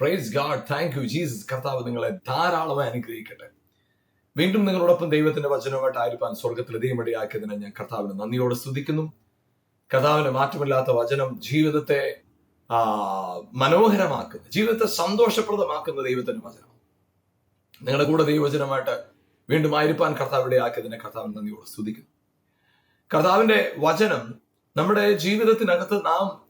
Praise God thank you Jesus കർത്താവ് നിങ്ങളെ ധാരാളമായി അനുഗ്രഹിക്കട്ടെ. വീണ്ടും നിങ്ങളോടൊപ്പം ദൈവത്തിന്റെ വചനവുമായിട്ട് ആയിരിക്കാൻ സ്വർഗത്തിൽ ദൈവമടിയാക്കിയതിനെ ഞാൻ കർത്താവിന് നന്ദിയോടെ സ്തുതിക്കുന്നു. കർത്താവിന് മാറ്റമില്ലാത്ത വചനം ജീവിതത്തെ മനോഹരമാക്കുന്ന. ജീവിതത്തെ സന്തോഷപ്രദമാക്കുന്ന ദൈവത്തിന്റെ വചനം. നിങ്ങളുടെ കൂടെ ദൈവവചനമായിട്ട് വീണ്ടും ആയിരിക്കാൻ കർത്താവിടെ ആക്കിയതിനെ കർത്താവിന് നന്ദിയോടെ സ്തുതിക്കുന്നു. കർത്താവിന്റെ വചനം നമ്മുടെ ജീവിതത്തിനകത്ത് നാം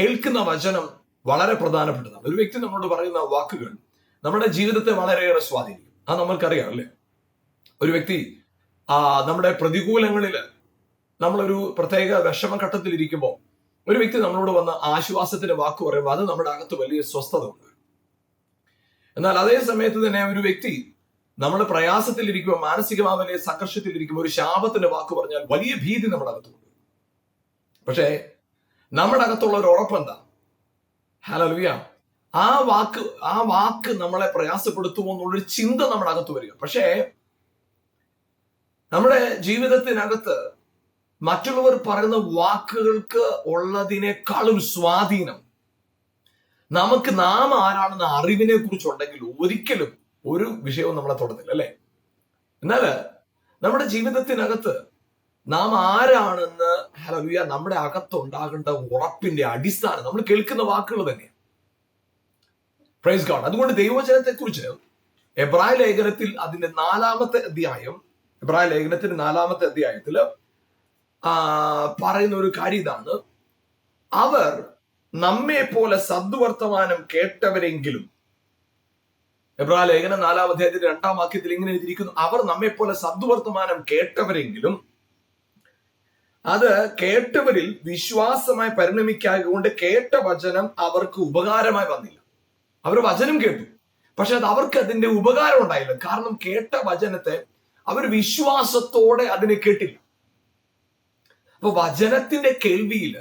കേൾക്കുന്ന വചനം വളരെ പ്രധാനപ്പെട്ടതാണ് ഒരു വ്യക്തി നമ്മളോട് പറയുന്ന വാക്കുകൾ നമ്മുടെ ജീവിതത്തെ വളരെയേറെ സ്വാധീനിക്കും. അത് നമ്മൾക്കറിയാം അല്ലേ? ഒരു വ്യക്തി ആ നമ്മുടെ പ്രതികൂലങ്ങളിൽ നമ്മളൊരു പ്രത്യേക വിഷമഘട്ടത്തിൽ ഇരിക്കുമ്പോൾ ഒരു വ്യക്തി നമ്മളോട് വന്ന ആശ്വാസത്തിന്റെ വാക്ക് പറയുമ്പോൾ അത് നമ്മുടെ അകത്ത് വലിയ സ്വസ്ഥത ഉണ്ട്. എന്നാൽ അതേ സമയത്ത് തന്നെ ഒരു വ്യക്തി നമ്മൾ പ്രയാസത്തിലിരിക്കുമ്പോൾ മാനസികമായ വലിയ സംഘർഷത്തിലിരിക്കുമ്പോൾ ഒരു ശാപത്തിന്റെ വാക്ക് പറഞ്ഞാൽ വലിയ ഭീതി നമ്മുടെ അകത്തുണ്ട്. പക്ഷേ നമ്മുടെ അകത്തുള്ള ഒരു ഉറപ്പെന്താ ഹലലുയ ആ വാക്ക് ആ വാക്ക് നമ്മളെ പ്രയാസപ്പെടുത്തുമോ എന്നുള്ളൊരു ചിന്ത നമ്മുടെ അകത്ത് വരിക. പക്ഷേ നമ്മുടെ ജീവിതത്തിനകത്ത് മറ്റുള്ളവർ പറയുന്ന വാക്കുകൾക്ക് ഉള്ളതിനേക്കാളും സ്വാധീനം നമുക്ക് നാം ആരാണെന്ന അറിവിനെ കുറിച്ചുണ്ടെങ്കിൽ ഒരിക്കലും ഒരു വിഷയവും നമ്മളെ തൊടത്തില്ല അല്ലെ? എന്നാൽ നമ്മുടെ ജീവിതത്തിനകത്ത് നാം ആരാണെന്ന് ഹലവിയ നമ്മുടെ അകത്തുണ്ടാകേണ്ട ഉറപ്പിന്റെ അടിസ്ഥാനം നമ്മൾ കേൾക്കുന്ന വാക്കുകൾ തന്നെയാണ് പ്രൈസ് ഗാഡ് അതുകൊണ്ട് ദൈവചനത്തെ കുറിച്ച് എബ്രായ ലേഖനത്തിൽ അതിന്റെ നാലാമത്തെ അധ്യായം എബ്രായ ലേഖനത്തിന്റെ നാലാമത്തെ അധ്യായത്തിൽ പറയുന്ന ഒരു കാര്യം ഇതാണ്. അവർ നമ്മെ പോലെ സദ്വർത്തമാനം കേട്ടവരെങ്കിലും എബ്രാ ലേഖനം നാലാം അധ്യായത്തിന്റെ രണ്ടാം വാക്യത്തിൽ ഇങ്ങനെ എഴുതിയിരിക്കുന്നു. അവർ നമ്മെ പോലെ സദ്വർത്തമാനം കേട്ടവരെങ്കിലും അത് കേട്ടവരിൽ വിശ്വാസമായി പരിണമിക്കാകൊണ്ട് കേട്ട വചനം അവർക്ക് ഉപകാരമായി വന്നില്ല. അവർ വചനം കേട്ടു. പക്ഷെ അത് അവർക്ക് അതിന്റെ ഉപകാരം ഉണ്ടായില്ല. കാരണം കേട്ട വചനത്തെ അവർ വിശ്വാസത്തോടെ അതിനെ കേട്ടില്ല. അപ്പൊ വചനത്തിന്റെ കേൾവിയിൽ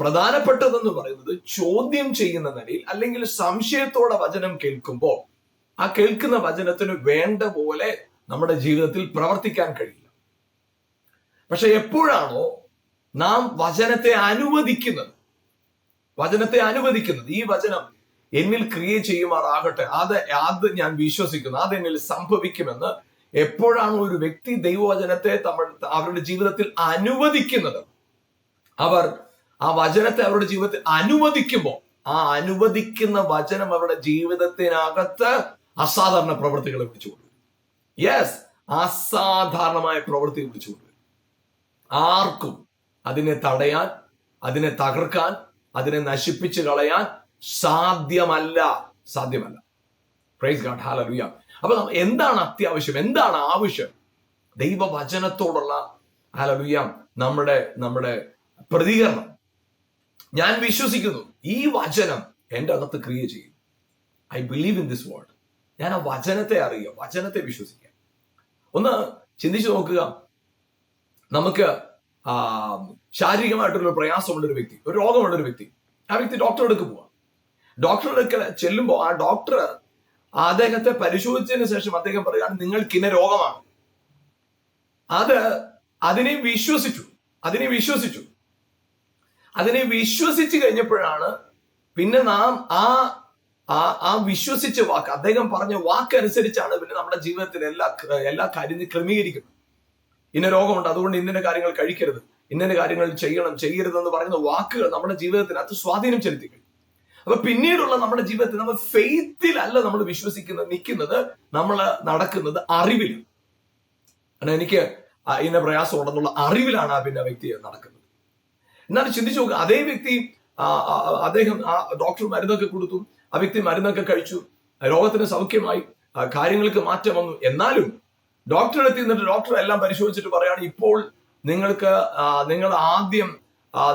പ്രധാനപ്പെട്ടതെന്ന് പറയുന്നത് ചോദ്യം ചെയ്യുന്ന നിലയിൽ അല്ലെങ്കിൽ സംശയത്തോടെ വചനം കേൾക്കുമ്പോൾ ആ കേൾക്കുന്ന വചനത്തിന് വേണ്ട പോലെ നമ്മുടെ ജീവിതത്തിൽ പ്രവർത്തിക്കാൻ കഴിയില്ല. പക്ഷെ എപ്പോഴാണോ നാം വചനത്തെ അനുവദിക്കുന്നത്? വചനത്തെ അനുവദിക്കുന്നത്. ഈ വചനം എന്നിൽ ക്രിയ ചെയ്യുമാറാകട്ടെ. അത് അത് ഞാൻ വിശ്വസിക്കുന്നു. അത് എന്നിൽ സംഭവിക്കുമെന്ന് എപ്പോഴാണോ ഒരു വ്യക്തി ദൈവവചനത്തെ തമ്മിൽ അവരുടെ ജീവിതത്തിൽ അനുവദിക്കുന്നത്? അവർ ആ വചനത്തെ അവരുടെ ജീവിതത്തിൽ അനുവദിക്കുമ്പോൾ ആ അനുവദിക്കുന്ന വചനം അവരുടെ ജീവിതത്തിനകത്ത് അസാധാരണ പ്രവൃത്തികളെ പിടിച്ചുകൊണ്ടു യെസ് അസാധാരണമായ പ്രവൃത്തി വിളിച്ചുകൊണ്ടു ആർക്കും അതിനെ തടയാൻ അതിനെ തകർക്കാൻ അതിനെ നശിപ്പിച്ചു കളയാൻ സാധ്യമല്ല. സാധ്യമല്ല. പ്രൈസ് ഗാഡ് ഹാലലുയ അപ്പൊ എന്താണ് അത്യാവശ്യം? എന്താണ് ആവശ്യം? ദൈവവചനത്തോടുള്ള ഹാലലുയ നമ്മുടെ നമ്മുടെ പ്രതികരണം. ഞാൻ വിശ്വസിക്കുന്നു ഈ വചനം എന്റെ അകത്ത് ക്രിയ ചെയ്യും. I believe in this world ഞാൻ ആ വചനത്തെ അറിയുക വചനത്തെ വിശ്വസിക്കുക. ഒന്ന് ചിന്തിച്ചു നോക്കുക. നമുക്ക് ശാരീരികമായിട്ടുള്ള പ്രയാസമുള്ള ഒരു വ്യക്തി ഒരു രോഗമുള്ള ഒരു വ്യക്തി ആ വ്യക്തി ഡോക്ടറെടുക്ക് പോവാം. ചെല്ലുമ്പോൾ ആ ഡോക്ടർ അദ്ദേഹത്തെ പരിശോധിച്ചതിന് ശേഷം അദ്ദേഹം പറയുകയാണ് നിങ്ങൾക്ക് ഇന്ന രോഗമാണ്. അത് അതിനെ വിശ്വസിച്ചു അതിനെ വിശ്വസിച്ചു. അതിനെ വിശ്വസിച്ച് കഴിഞ്ഞപ്പോഴാണ് പിന്നെ നാം ആ ആ ആ വിശ്വസിച്ച വാക്ക് അദ്ദേഹം പറഞ്ഞ വാക്കനുസരിച്ചാണ് പിന്നെ നമ്മുടെ ജീവിതത്തിൽ എല്ലാ എല്ലാ കാര്യങ്ങളും ക്രമീകരിക്കുന്നത്. ഇന്ന രോഗമുണ്ട് അതുകൊണ്ട് ഇന്ന കാര്യങ്ങൾ കഴിക്കരുത്. ഇന്ന കാര്യങ്ങൾ ചെയ്യണം ചെയ്യരുത് എന്ന് പറയുന്ന വാക്കുകൾ നമ്മുടെ ജീവിതത്തിനകത്ത് സ്വാധീനം ചെലുത്തി കഴിഞ്ഞു അപ്പൊ പിന്നീടുള്ള നമ്മുടെ ജീവിതത്തിൽ നമ്മൾ ഫെയ്ത്തിലല്ല നമ്മൾ വിശ്വസിക്കുന്നത് നിൽക്കുന്നത് നമ്മൾ നടക്കുന്നത് അറിവിലും. കാരണം എനിക്ക് ഇന്ന പ്രയാസം ഉണ്ടെന്നുള്ള അറിവിലാണ് ആ പിന്നെ വ്യക്തി നടക്കുന്നത്. എന്നാലും ചിന്തിച്ചു നോക്കുക അതേ വ്യക്തി അദ്ദേഹം ആ ഡോക്ടർ മരുന്നൊക്കെ കൊടുത്തു ആ വ്യക്തി മരുന്നൊക്കെ കഴിച്ചു രോഗത്തിന് സൗഖ്യമായി കാര്യങ്ങൾക്ക് മാറ്റം വന്നു. എന്നാലും ഡോക്ടറെ അടുത്ത് നിന്നിട്ട് ഡോക്ടർ എല്ലാം പരിശോധിച്ചിട്ട് പറയുകയാണ് ഇപ്പോൾ നിങ്ങൾക്ക് നിങ്ങൾ ആദ്യം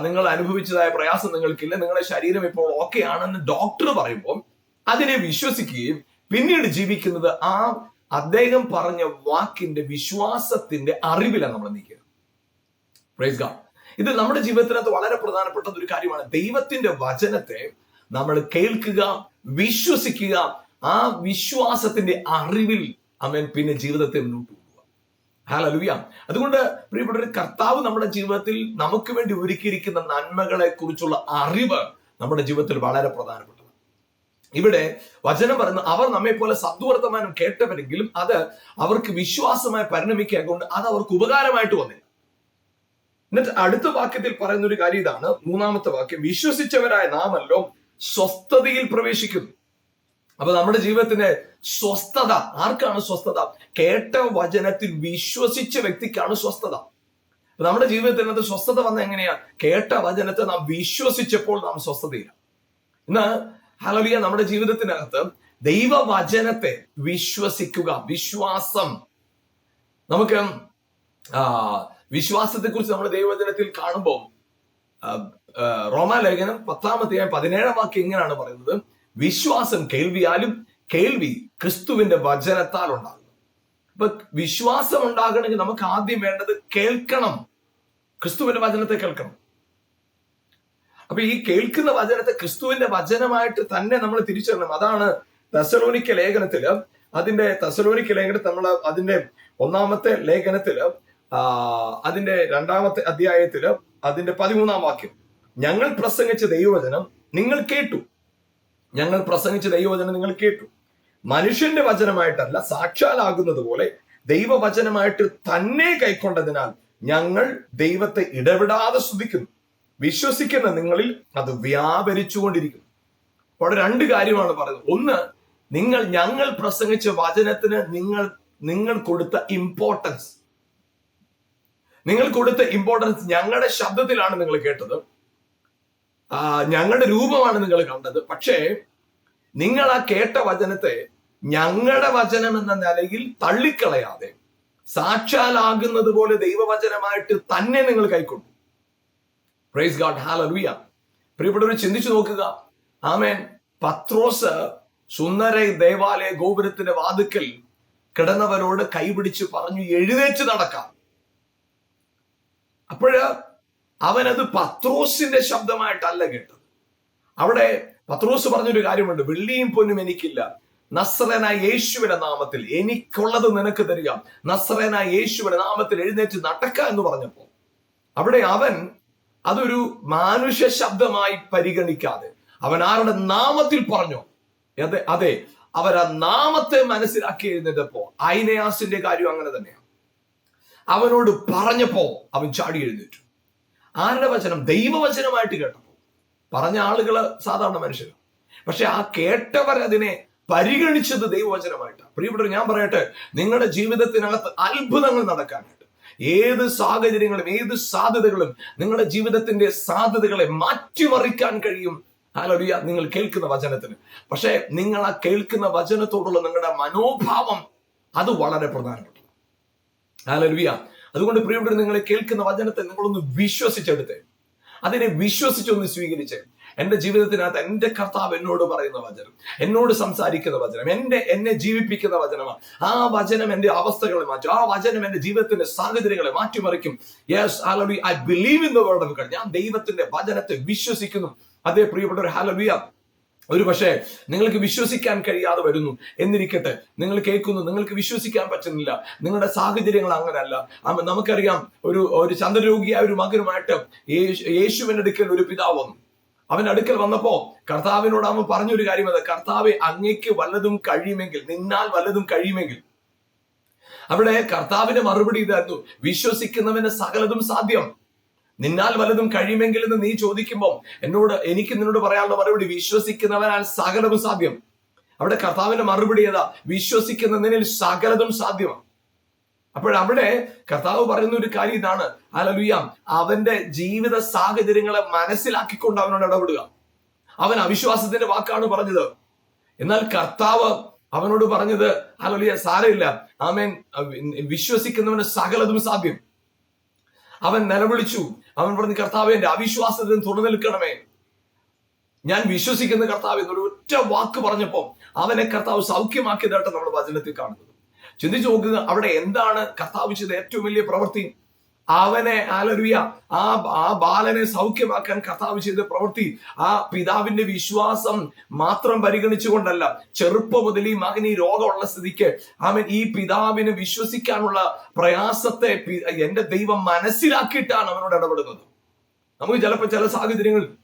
നിങ്ങൾ അനുഭവിച്ചതായ പ്രയാസം നിങ്ങൾക്കില്ല. നിങ്ങളുടെ ശരീരം ഇപ്പോൾ ഓക്കെ ആണെന്ന് ഡോക്ടർ പറയുമ്പോൾ അതിനെ വിശ്വസിക്കുകയും പിന്നീട് ജീവിക്കുന്നത് ആ അദ്ദേഹം പറഞ്ഞ വാക്കിന്റെ വിശ്വാസത്തിന്റെ അറിവിലാണ് നമ്മൾ നിൽക്കുക ഇത് നമ്മുടെ ജീവിതത്തിനകത്ത് വളരെ പ്രധാനപ്പെട്ട ഒരു കാര്യമാണ്. ദൈവത്തിന്റെ വചനത്തെ നമ്മൾ കേൾക്കുക വിശ്വസിക്കുക ആ വിശ്വാസത്തിന്റെ അറിവിൽ അവൻ പിന്നെ ജീവിതത്തെ മുന്നോട്ട് ഹാല ഹാലലുയ അതുകൊണ്ട് പ്രിയപ്പെട്ട കർത്താവ് നമ്മുടെ ജീവിതത്തിൽ നമുക്ക് വേണ്ടി ഒരുക്കിയിരിക്കുന്ന നന്മകളെ കുറിച്ചുള്ള അറിവ് നമ്മുടെ ജീവിതത്തിൽ വളരെ പ്രധാനപ്പെട്ടതാണ്. ഇവിടെ വചനം പറയുന്ന അവർ നമ്മെ പോലെ സദ്വർത്തമാനം കേട്ടവരെങ്കിലും അത് അവർക്ക് വിശ്വാസമായി പരിണമിക്കുക കൊണ്ട് അത് അവർക്ക് ഉപകാരമായിട്ട് വന്നില്ല. എന്നിട്ട് അടുത്ത വാക്യത്തിൽ പറയുന്ന ഒരു കാര്യം ഇതാണ്. മൂന്നാമത്തെ വാക്യം വിശ്വസിച്ചവരായ നാമല്ലോ സ്വസ്ഥതയിൽ പ്രവേശിക്കുന്നു. അപ്പൊ നമ്മുടെ ജീവിതത്തിന്റെ സ്വസ്ഥത ആർക്കാണ് സ്വസ്ഥത? കേട്ട വചനത്തിൽ വിശ്വസിച്ച വ്യക്തിക്കാണ് സ്വസ്ഥത. നമ്മുടെ ജീവിതത്തിനകത്ത് സ്വസ്ഥത വന്ന എങ്ങനെയാ? കേട്ട വചനത്തെ നാം വിശ്വസിച്ചപ്പോൾ നാം സ്വസ്ഥതയില്ല. ഇന്ന് ഹലലിയ നമ്മുടെ ജീവിതത്തിനകത്ത് ദൈവവചനത്തെ വിശ്വസിക്കുക വിശ്വാസം. നമുക്ക് വിശ്വാസത്തെ കുറിച്ച് നമ്മൾ ദൈവവചനത്തിൽ കാണുമ്പോൾ റോമാലേഖനം പത്താമത്തെ പതിനേഴാം വാക്യം ഇങ്ങനെയാണ് പറയുന്നത്. വിശ്വാസം കേൾവിയാലും കേൾവി ക്രിസ്തുവിന്റെ വചനത്താൽ ഉണ്ടാകും. അപ്പൊ വിശ്വാസം ഉണ്ടാകണമെങ്കിൽ നമുക്ക് ആദ്യം വേണ്ടത് കേൾക്കണം. ക്രിസ്തുവിന്റെ വചനത്തെ കേൾക്കണം. അപ്പൊ ഈ കേൾക്കുന്ന വചനത്തെ ക്രിസ്തുവിന്റെ വചനമായിട്ട് തന്നെ നമ്മൾ തിരിച്ചറിയണം. അതാണ് തെസലോനിക്ക ലേഖനത്തിൽ അതിന്റെ തെസലോനിക്ക ലേഖനത്തിൽ നമ്മൾ അതിന്റെ ഒന്നാമത്തെ ലേഖനത്തിൽ അതിന്റെ രണ്ടാമത്തെ അധ്യായത്തിൽ അതിന്റെ പതിമൂന്നാം വാക്യം. ഞങ്ങൾ പ്രസംഗിച്ച ദൈവവചനം നിങ്ങൾ കേട്ടു. ഞങ്ങൾ പ്രസംഗിച്ച ദൈവവചനം നിങ്ങൾ കേട്ടു. മനുഷ്യന്റെ വചനമായിട്ടല്ല സാക്ഷാലാകുന്നത് പോലെ ദൈവവചനമായിട്ട് തന്നെ കൈക്കൊണ്ടതിനാൽ ഞങ്ങൾ ദൈവത്തെ ഇടപെടാതെ സ്തുതിക്കുന്നു. വിശ്വസിക്കുന്ന നിങ്ങളിൽ അത് വ്യാപരിച്ചുകൊണ്ടിരിക്കുന്നു. അവിടെ രണ്ട് കാര്യമാണ് പറയുന്നത്. ഒന്ന് നിങ്ങൾ ഞങ്ങൾ പ്രസംഗിച്ച വചനത്തിന് നിങ്ങൾ നിങ്ങൾ കൊടുത്ത ഇമ്പോർട്ടൻസ് നിങ്ങൾ കൊടുത്ത ഇമ്പോർട്ടൻസ് ഞങ്ങളുടെ ശബ്ദത്തിലാണ് നിങ്ങൾ കേട്ടത്. ഞങ്ങളുടെ രൂപമാണ് നിങ്ങൾ കണ്ടത്. പക്ഷേ നിങ്ങൾ ആ കേട്ട വചനത്തെ ഞങ്ങളുടെ വചനം എന്ന നിലയിൽ തള്ളിക്കളയാതെ സാക്ഷാലാകുന്നത് പോലെ ദൈവവചനമായിട്ട് തന്നെ നിങ്ങൾ കൈക്കൊണ്ടു. പ്രൈസ് ഗാഡ് ഹാലലുയ പ്രിയപ്പെട്ടവർ ചിന്തിച്ചു നോക്കുക. ആമേൻ. പത്രോസ് സുന്ദര ദേവാലയ ഗോപുരത്തിന്റെ വാതുക്കൽ കിടന്നവരോട് കൈപിടിച്ച് പറഞ്ഞു എഴുന്നേറ്റ് നടക്കാം. അപ്പോഴ് അവനത് പത്രോസിന്റെ ശബ്ദമായിട്ടല്ല കേട്ടത്. അവിടെ പത്രോസ് പറഞ്ഞൊരു കാര്യമുണ്ട്. വെള്ളിയും പൊന്നും എനിക്കില്ല. നസ്രനായ യേശുവിന്റെ നാമത്തിൽ എനിക്കുള്ളത് നിനക്ക് തരിക. നസ്രനായ യേശുവിന്റെ നാമത്തിൽ എഴുന്നേറ്റ് നടക്ക എന്ന് പറഞ്ഞപ്പോ അവിടെ അവൻ അതൊരു മാനുഷ്യ ശബ്ദമായി പരിഗണിക്കാതെ അവൻ ആരുടെ നാമത്തിൽ പറഞ്ഞു? അതെ അതെ. അവർ ആ നാമത്തെ മനസ്സിലാക്കി എഴുന്നേറ്റപ്പോ ഐനയാസിന്റെ കാര്യം അങ്ങനെ തന്നെയാണ് അവനോട് പറഞ്ഞപ്പോ അവൻ ചാടി എഴുന്നേറ്റു. ആരുടെ വചനം? ദൈവവചനമായിട്ട് കേട്ടപ്പോ പറഞ്ഞ ആളുകൾ സാധാരണ മനുഷ്യർ. പക്ഷെ ആ കേട്ടവർ അതിനെ പരിഗണിച്ചത് ദൈവവചനമായിട്ടാണ്. പ്രിയപ്പെട്ടവർ ഞാൻ പറയട്ടെ നിങ്ങളുടെ ജീവിതത്തിനകത്ത് അത്ഭുതങ്ങൾ നടക്കാനായിട്ട്. ഏത് സാഹചര്യങ്ങളും ഏത് സാധ്യതകളും നിങ്ങളുടെ ജീവിതത്തിന്റെ സാധ്യതകളെ മാറ്റിമറിക്കാൻ കഴിയും. ഹാലറിയ നിങ്ങൾ കേൾക്കുന്ന വചനത്തിന്. പക്ഷേ നിങ്ങൾ ആ കേൾക്കുന്ന വചനത്തോടുള്ള നിങ്ങളുടെ മനോഭാവം അത് വളരെ പ്രധാനപ്പെട്ടു. ഹാലലുയ അതുകൊണ്ട് പ്രിയപ്പെട്ട നിങ്ങളെ കേൾക്കുന്ന വചനത്തെ നിങ്ങളൊന്ന് വിശ്വസിച്ചെടുത്തേ. അതിനെ വിശ്വസിച്ചൊന്ന് സ്വീകരിച്ച്. എന്റെ ജീവിതത്തിനകത്ത് എന്റെ കർത്താവ് എന്നോട് പറയുന്ന വചനം എന്നോട് സംസാരിക്കുന്ന വചനം എന്റെ എന്നെ ജീവിപ്പിക്കുന്ന വചനമാണ്. ആ വചനം എന്റെ അവസ്ഥകളെ മാറ്റും. ആ വചനം എന്റെ ജീവിതത്തിന്റെ സാഹചര്യങ്ങളെ മാറ്റിമറിക്കും. Yes ഹാലലി I believe in the word of ഞാൻ ദൈവത്തിന്റെ വചനത്തെ വിശ്വസിക്കുന്നു. അതേ പ്രിയപ്പെട്ട ഒരു ഹാലലിയ ഒരു പക്ഷേ നിങ്ങൾക്ക് വിശ്വസിക്കാൻ കഴിയാതെ വരുന്നു. എന്നിരിക്കട്ടെ നിങ്ങൾ കേൾക്കുന്നു നിങ്ങൾക്ക് വിശ്വസിക്കാൻ പറ്റുന്നില്ല. നിങ്ങളുടെ സാഹചര്യങ്ങൾ അങ്ങനെയല്ല നമുക്കറിയാം ഒരു ഒരു ചന്ദ്രരോഗിയായ ഒരു മകനുമായിട്ട് യേശു- യേശുവിന്റെ അടുക്കൽ ഒരു പിതാവ് വന്നു. അവൻ അടുക്കൽ വന്നപ്പോ കർത്താവിനോട് അവൻ പറഞ്ഞൊരു കാര്യം അത് കർത്താവെ അങ്ങേക്ക് വല്ലതും കഴിയുമെങ്കിൽ നിന്നാൽ വല്ലതും കഴിയുമെങ്കിൽ. അവിടെ കർത്താവിന്റെ മറുപടി ഇതായിരുന്നു വിശ്വസിക്കുന്നവന് സകലതും സാധ്യം. നിന്നാൽ വലതും കഴിയുമെങ്കിൽ എന്ന് നീ ചോദിക്കുമ്പോൾ എന്നോട് എനിക്ക് നിന്നോട് പറയാനുള്ള മറുപടി വിശ്വസിക്കുന്നവനാൽ സകലതും സാധ്യം. അവിടെ കർത്താവിന്റെ മറുപടി ഏതാ? വിശ്വസിക്കുന്നതിനിൽ സകലതും സാധ്യമാണ്. അപ്പോഴവിടെ കർത്താവ് പറയുന്ന ഒരു കാര്യം ഇതാണ്. അലലുയാം അവന്റെ ജീവിത സാഹചര്യങ്ങളെ മനസ്സിലാക്കിക്കൊണ്ട് അവനോട് ഇടപെടുക. അവൻ അവിശ്വാസത്തിന്റെ വാക്കാണ് പറഞ്ഞത്. എന്നാൽ കർത്താവ് അവനോട് പറഞ്ഞത് അലലിയ സാരമില്ല. ആമേൻ. വിശ്വസിക്കുന്നവന് സകലതും സാധ്യം. അവൻ നിലവിളിച്ചു. അവൻ പറഞ്ഞു കർത്താവ് എന്റെ അവിശ്വാസത്തിന് തുടർന്ന് നിൽക്കണമേ. ഞാൻ വിശ്വസിക്കുന്ന കർത്താവ് എന്നൊരു ഒറ്റ വാക്ക് പറഞ്ഞപ്പോൾ അവനെ കർത്താവ് സൗഖ്യമാക്കിയതായിട്ട് നമ്മൾ വചനത്തിൽ കാണുന്നത്. ചിന്തിച്ചു നോക്കുക അവിടെ എന്താണ് കർത്താവ് ചെയ്ത ഏറ്റവും വലിയ പ്രവൃത്തി? അവനെ ആലറിയ ആ ആ ബാലനെ സൗഖ്യമാക്കാൻ കർത്താവ് ചെയ്ത പ്രവൃത്തി ആ പിതാവിന്റെ വിശ്വാസം മാത്രം പരിഗണിച്ചുകൊണ്ടല്ല ചെറുപ്പം മുതൽ ഈ മകൻ ഈ രോഗമുള്ള സ്ഥിതിക്ക് അവൻ ഈ പിതാവിനെ വിശ്വസിക്കാനുള്ള പ്രയാസത്തെ എന്റെ ദൈവം മനസ്സിലാക്കിയിട്ടാണ് അവനോട് ഇടപെടുന്നത്. നമുക്ക് ചിലപ്പോൾ ചില സാഹചര്യങ്ങൾ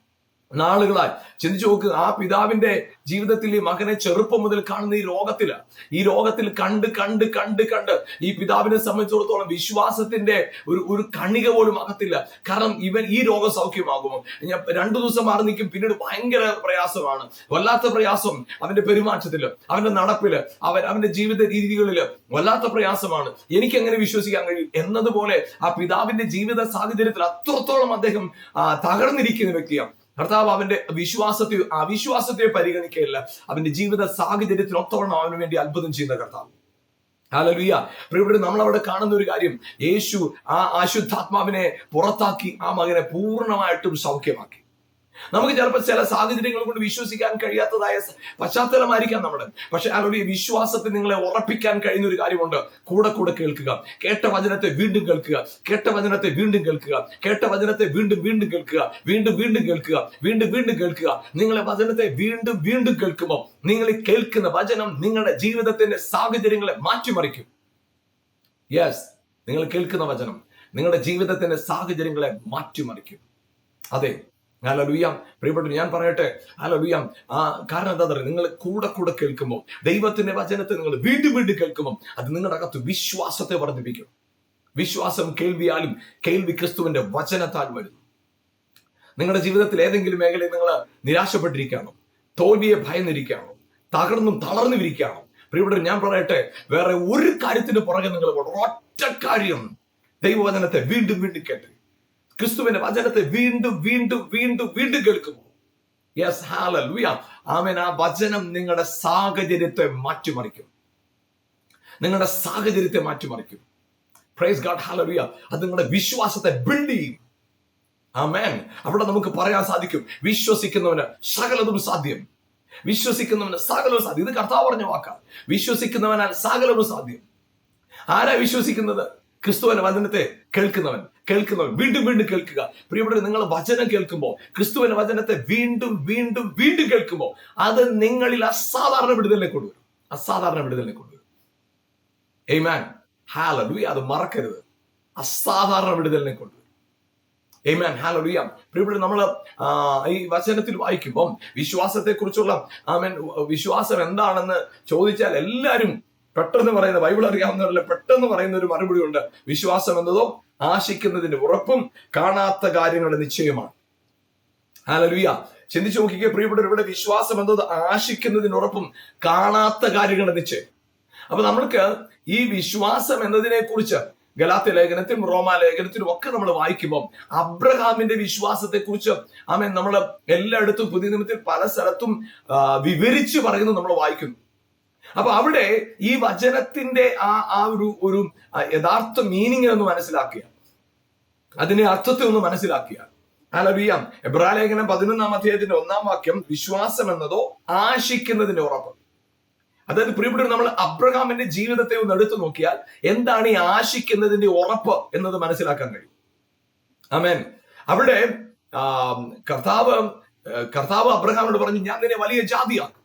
നാളുകളായി. ചിന്തിച്ചു നോക്ക് ആ പിതാവിന്റെ ജീവിതത്തിൽ ഈ മകനെ ചെറുപ്പം മുതൽ കാണുന്ന ഈ രോഗത്തിൽ ഈ രോഗത്തിൽ കണ്ട് കണ്ട് കണ്ട് കണ്ട് ഈ പിതാവിനെ സംബന്ധിച്ചിടത്തോളം വിശ്വാസത്തിന്റെ ഒരു ഒരു കണിക പോലും അകത്തില്ല. കാരണം ഇവൻ ഈ രോഗം സൗഖ്യമാകുമോ? ഞാൻ രണ്ടു ദിവസം മാറി നിൽക്കും പിന്നീട് ഭയങ്കര പ്രയാസമാണ്. വല്ലാത്ത പ്രയാസം അവന്റെ പെരുമാറ്റത്തിൽ അവന്റെ നടപ്പിൽ അവൻ അവന്റെ ജീവിത രീതികളിൽ വല്ലാത്ത പ്രയാസമാണ്. എനിക്ക് എങ്ങനെ വിശ്വസിക്കാൻ കഴിയും? എന്നതുപോലെ ആ പിതാവിന്റെ ജീവിത സാഹചര്യത്തിൽ അത്രത്തോളം അദ്ദേഹം തകർന്നിരിക്കുന്ന വ്യക്തിയാണ്. കർത്താവ് അവന്റെ വിശ്വാസത്തെ അവിശ്വാസത്തെ പരിഗണിക്കുകയില്ല അവന്റെ ജീവിത സാഹചര്യത്തിൽ ഒത്തോളം അവന് വേണ്ടി അത്ഭുതം ചെയ്യുന്ന കർത്താവ്. ഹാലലുയ്യ പ്രിയപ്പെട്ട നമ്മൾ അവിടെ കാണുന്ന ഒരു കാര്യം യേശു ആ അശുദ്ധാത്മാവിനെ പുറത്താക്കി ആ മകനെ പൂർണമായിട്ടും സൗഖ്യമാക്കി. നമുക്ക് ചിലപ്പോൾ ചില സാഹചര്യങ്ങൾ കൊണ്ട് വിശ്വസിക്കാൻ കഴിയാത്തതായ പശ്ചാത്തലമായിരിക്കാം നമ്മുടെ. പക്ഷെ അവരുടെ വിശ്വാസത്തെ നിങ്ങളെ ഉറപ്പിക്കാൻ കഴിയുന്ന ഒരു കാര്യമുണ്ട്. കൂടെ കൂടെ കേൾക്കുക. കേട്ട വചനത്തെ വീണ്ടും കേൾക്കുക. കേട്ട വചനത്തെ വീണ്ടും കേൾക്കുക. കേട്ട വചനത്തെ വീണ്ടും വീണ്ടും കേൾക്കുക. വീണ്ടും വീണ്ടും കേൾക്കുക. വീണ്ടും വീണ്ടും കേൾക്കുക. നിങ്ങളെ വചനത്തെ വീണ്ടും വീണ്ടും കേൾക്കുമ്പോൾ നിങ്ങൾ കേൾക്കുന്ന വചനം നിങ്ങളുടെ ജീവിതത്തിന്റെ സാഹചര്യങ്ങളെ മാറ്റിമറിക്കും. യെസ് നിങ്ങൾ കേൾക്കുന്ന വചനം നിങ്ങളുടെ ജീവിതത്തിന്റെ സാഹചര്യങ്ങളെ മാറ്റിമറിക്കും. അതെ. ഹല്ലേലൂയ പ്രിയപ്പെട്ടു ഞാൻ പറയട്ടെ. ഹല്ലേലൂയ ആ കാരണം എന്താ പറയുക നിങ്ങൾ കൂടെ കൂടെ കേൾക്കുമ്പോൾ ദൈവത്തിന്റെ വചനത്തെ നിങ്ങൾ വീണ്ടും വീണ്ടും കേൾക്കുമ്പോൾ അത് നിങ്ങളുടെ അകത്ത് വിശ്വാസത്തെ വർദ്ധിപ്പിക്കും. വിശ്വാസം കേൾവിയാലും കേൾവി ക്രിസ്തുവിന്റെ വചനത്താൽ വരുന്നു. നിങ്ങളുടെ ജീവിതത്തിൽ ഏതെങ്കിലും മേഖലയിൽ നിങ്ങൾ നിരാശപ്പെട്ടിരിക്കുകയാണോ? തോൽവിയെ ഭയന്നിരിക്കുകയാണോ? തകർന്നും തളർന്നും പ്രിയപ്പെട്ടവർ ഞാൻ പറയട്ടെ. വേറെ ഒരു കാര്യത്തിന് പുറകെ നിങ്ങൾ. ഒറ്റ കാര്യം ദൈവവചനത്തെ വീണ്ടും വീണ്ടും കേട്ട്. ക്രിസ്തുവിന്റെ വചനത്തെ വീണ്ടും വീണ്ടും വീണ്ടും വീണ്ടും കേൾക്കുമോ? യെസ് ഹാലൂയ ആമേൻ. ആ വചനം നിങ്ങളുടെ സാഹചര്യത്തെ മാറ്റിമറിക്കും. നിങ്ങളുടെ സാഹചര്യത്തെ മാറ്റിമറിക്കും. പ്രൈസ് ഗാഡ് ഹാലൂയ അത് നിങ്ങളുടെ വിശ്വാസത്തെ ബിൽഡ് ചെയ്യും. ആമേൻ. അവിടെ നമുക്ക് പറയാൻ സാധിക്കും വിശ്വസിക്കുന്നവന് സകലതും സാധ്യം. വിശ്വസിക്കുന്നവന് സകലവും സാധ്യം. ഇത് കർത്താവ് പറഞ്ഞ വാക്കാണ് വിശ്വസിക്കുന്നവനാൽ സകലവും സാധ്യം. ആരാ വിശ്വസിക്കുന്നത്? ക്രിസ്തുവിന്റെ വചനത്തെ കേൾക്കുന്നവൻ. കേൾക്കുന്നവൻ വീണ്ടും വീണ്ടും കേൾക്കുക. പ്രിയപ്പെട്ട നിങ്ങൾ വചനം കേൾക്കുമ്പോൾ ക്രിസ്തുവിന്റെ വചനത്തെ വീണ്ടും വീണ്ടും വീണ്ടും കേൾക്കുമ്പോൾ അത് നിങ്ങളിൽ അസാധാരണ വിടുതലിനെ കൊണ്ടുവരും. അസാധാരണ വിടുതലിനെ കൊണ്ടുവരും. അത് മറക്കരുത്. അസാധാരണ വിടുതലിനെ കൊണ്ടുവരും. ഏമാൻ ഹാലലൂയ പ്രിയപ്പെട്ട നമ്മൾ ഈ വചനത്തിൽ വായിക്കുമ്പം വിശ്വാസത്തെ കുറിച്ചുള്ള ആമേൻ വിശ്വാസം എന്താണെന്ന് ചോദിച്ചാൽ എല്ലാവരും പെട്ടെന്ന് പറയുന്ന ബൈബിൾ അറിയാവുന്നവരല്ല പെട്ടെന്ന് പറയുന്ന ഒരു മറുപടി ഉണ്ട്. വിശ്വാസം എന്നതോ ആശിക്കുന്നതിന്റെ ഉറപ്പും കാണാത്ത കാര്യങ്ങളുടെ നിശ്ചയമാണ് ഹാലലുയ ചിന്തിച്ചു നോക്കിക്കുക പ്രിയപ്പെട്ടവർ ഇവിടെ വിശ്വാസം എന്നത് ആശിക്കുന്നതിന് ഉറപ്പും കാണാത്ത കാര്യങ്ങളുടെ നിശ്ചയം. അപ്പൊ നമ്മൾക്ക് ഈ വിശ്വാസം എന്നതിനെ കുറിച്ച് ഗലാത്തി ലേഖനത്തിലും റോമാ ലേഖനത്തിലും ഒക്കെ നമ്മൾ വായിക്കുമ്പോൾ അബ്രഹാമിന്റെ വിശ്വാസത്തെ കുറിച്ച് ആമേ നമ്മൾ എല്ലായിടത്തും പുതിയ നിയമത്തിൽ പല സ്ഥലത്തും വിവരിച്ച് പറയുന്നത് നമ്മൾ വായിക്കുന്നു. അപ്പൊ അവിടെ ഈ വചനത്തിന്റെ ആ ആ ഒരു ഒരു യഥാർത്ഥ മീനിങ് ഒന്ന് മനസ്സിലാക്കുക. അതിനെ അർത്ഥത്തെ ഒന്ന് മനസ്സിലാക്കുക. അലറിയാം എബ്രാലേഖനം പതിനൊന്നാം അധ്യായത്തിന്റെ ഒന്നാം വാക്യം വിശ്വാസം എന്നതോ ആശിക്കുന്നതിന്റെ ഉറപ്പ്. അതായത് പ്രിയപ്പെട്ട നമ്മൾ അബ്രഹാമിന്റെ ജീവിതത്തെ ഒന്ന് എടുത്തു നോക്കിയാൽ എന്താണ് ഈ ആശിക്കുന്നതിന്റെ ഉറപ്പ് എന്നത് മനസ്സിലാക്കാൻ കഴിയും. ആമേൻ. അവിടെ കർത്താവ് കർത്താവ് അബ്രഹാമിനോട് പറഞ്ഞു ഞാൻ നിന്നെ വലിയ ജാതിയാക്കും.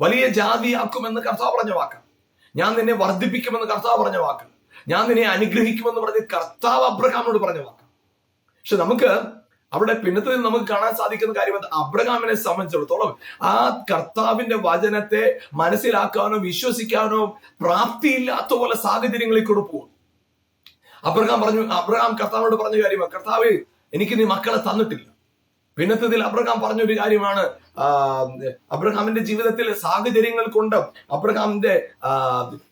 വലിയ ജാതിയാക്കുമെന്ന് കർത്താവ് പറഞ്ഞ വാക്ക്. ഞാൻ നിന്നെ വർദ്ധിപ്പിക്കുമെന്ന് കർത്താവ് പറഞ്ഞ വാക്ക്. ഞാൻ നിന്നെ അനുഗ്രഹിക്കുമെന്ന് പറഞ്ഞ് കർത്താവ് അബ്രഹാമിനോട് പറഞ്ഞ വാക്ക്. പക്ഷെ നമുക്ക് അവിടെ പിന്നത്തെ നമുക്ക് കാണാൻ സാധിക്കുന്ന കാര്യം എന്താ? അബ്രഹാമിനെ സംബന്ധിച്ചിടത്തോളം ആ കർത്താവിന്റെ വചനത്തെ മനസ്സിലാക്കാനോ വിശ്വസിക്കാനോ പ്രാപ്തിയില്ലാത്ത പോലെ സാഹചര്യങ്ങളിൽ കൂടെ പോകും അബ്രഹാം പറഞ്ഞു അബ്രഹാം കർത്താവിനോട് പറഞ്ഞ കാര്യമാണ് കർത്താവ് എനിക്ക് നീ മക്കളെ തന്നിട്ടില്ല. പിന്നത്തതിൽ അബ്രഹാം പറഞ്ഞ ഒരു കാര്യമാണ് അബ്രഹാമിന്റെ ജീവിതത്തിൽ സാഹചര്യങ്ങൾ കൊണ്ട് അബ്രഹാമിന്റെ